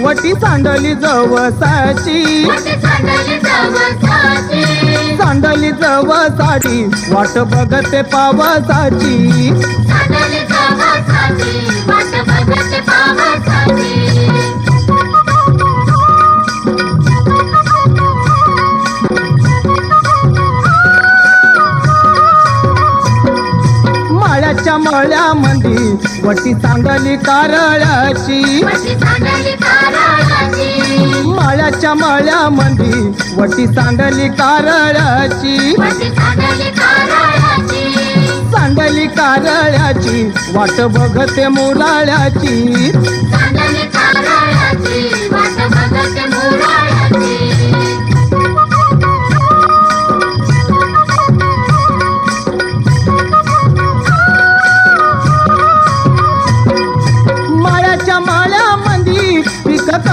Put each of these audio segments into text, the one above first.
वटी सांडली जवसाची. सांडली जवसाची. वाट बघते पावसाची. वटी सांडली कारळाची माळ्याच्या मळ्यामध्ये वटी सांडली कारळाची वटी सांडली कारळाची सांडली कारळ्याची वाट बघते मुराळ्याची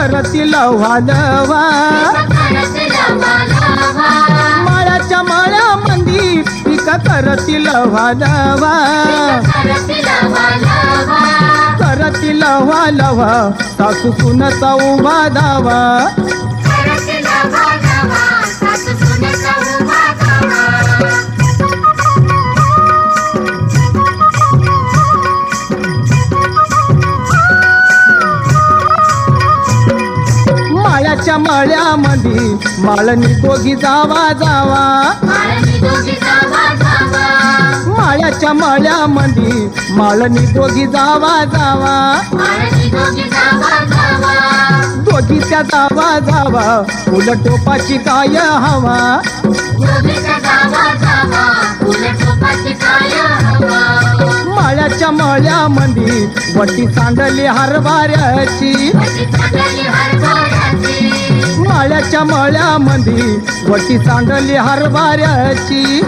करतील वालवा माळ्याच्या पीक करतील वालवा करती लवा लवा करतील वालवा सासू सुनचा उभा दावा माळ्याच्या माळ्यामध्ये माळणी दोघी जावा जावा. माळ्याच्या माळ्यामध्ये माळणी दोघी जावा जावा. दोघीच्या जावा जावा. उलट टोपाची काय हवा. माळ्याच्या मळ्यामध्ये वटी सांडली हरभऱ्याची माळ्याच्या मळ्यामध्ये वटी सांडली हरभऱ्याची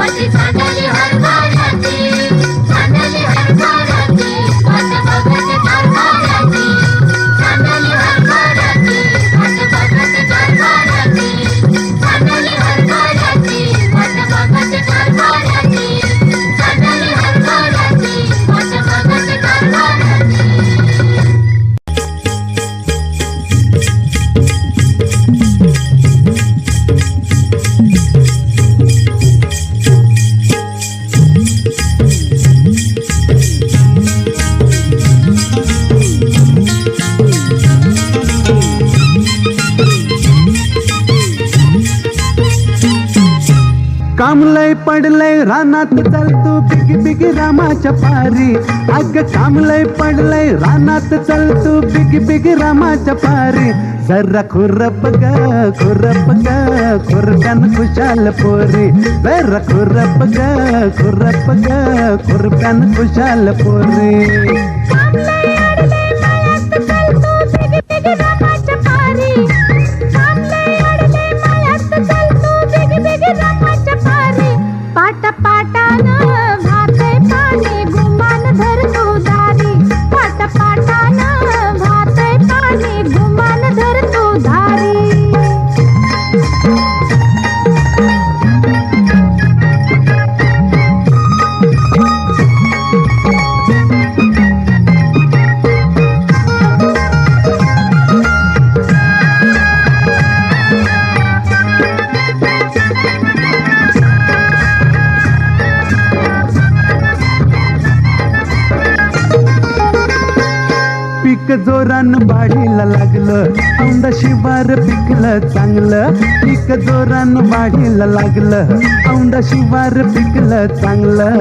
कामलय पडलय रानात चालतो बिग बिग रामाच्या पारी. अग कामलय पडलय रानात चालतो बिग बिग रामाच्या पारी. जरा खुरप ग खुरप ग खुरप्यान खुशाल पोरी. जरा खुरप ग खुरप ग खुरप्यान खुशाल पोरी. पीक जोरान वाढीला लागलं. औंदा शिवार पिकलं चांगलं. पीक जोरान वाढीला लागलं. औंदा शिवार पिकलं चांगलं.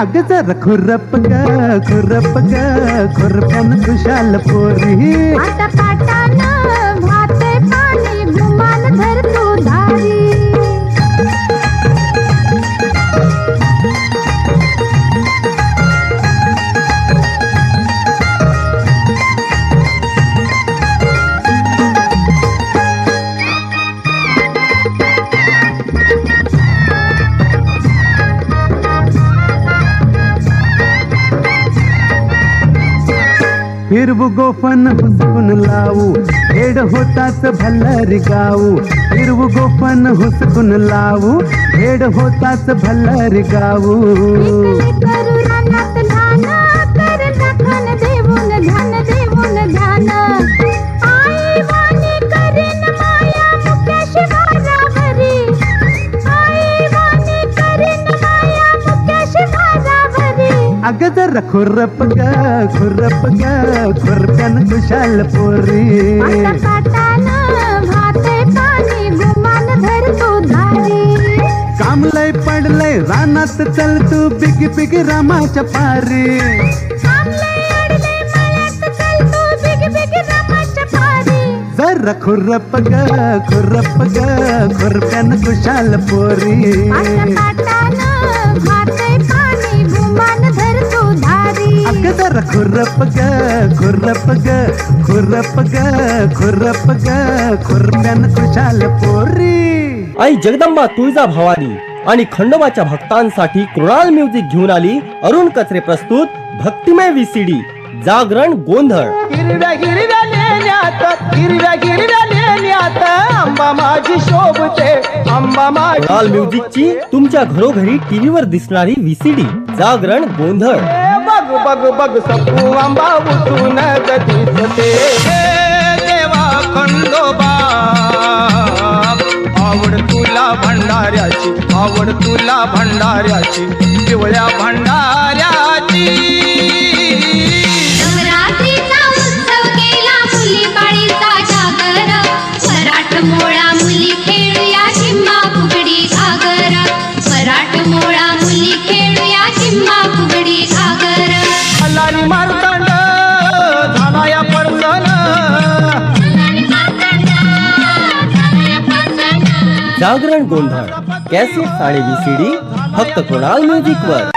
अग जर खुरप ग खुरप ग खुरप्यान खुशाल पोरी गोफन हुसकून लावू. हेड होताच भल्लरी गाऊ. फिरवू गोफन हुसकून लावू. हेड होताच भल्लरी गाऊ. अग जर खुरप ग खुरप ग खुरप्यान कुशाल पोरी. आता काटानं भाते पाणी गुमान धर तू धारी. काम लय पडलंय रानात चल तू बिग बिग रामाच्या पारी. जर खुरप ग खुरप ग खुरप्यान कुशाल पोरी. अग जर खुरप ग खुरप ग खुरप ग खुरप ग खुरप्यान कुशाल पोरी. आई जगदंबा तुळजा भवानी आणि खंडोबाच्या भक्तांसाठी कृणाल म्युझिक घेऊन आली अरुण कचरे प्रस्तुत भक्तिमय विसीडी जागरण गोंधळ. हिरव्या हिरव्या लेण्यात हिरव्या हिरव्या लेण्यात आंबा माझी शोभते आंबा माझी कृणाल म्युझिकची तुमच्या घरोघरी टीव्हीवर दिसणारी विसीडी जागरण गोंधळ. बघ बघ बघ सपू आंबा उठून दिसते हे देवा खंडोबा आवड तुला भंडाऱ्याची आवड तुला भंडाऱ्याची पिवळ्या भंडाऱ्या जागरण गोंधळ. कॅसेट आणि विसीडी फक्त कृणाल म्युझिक वर.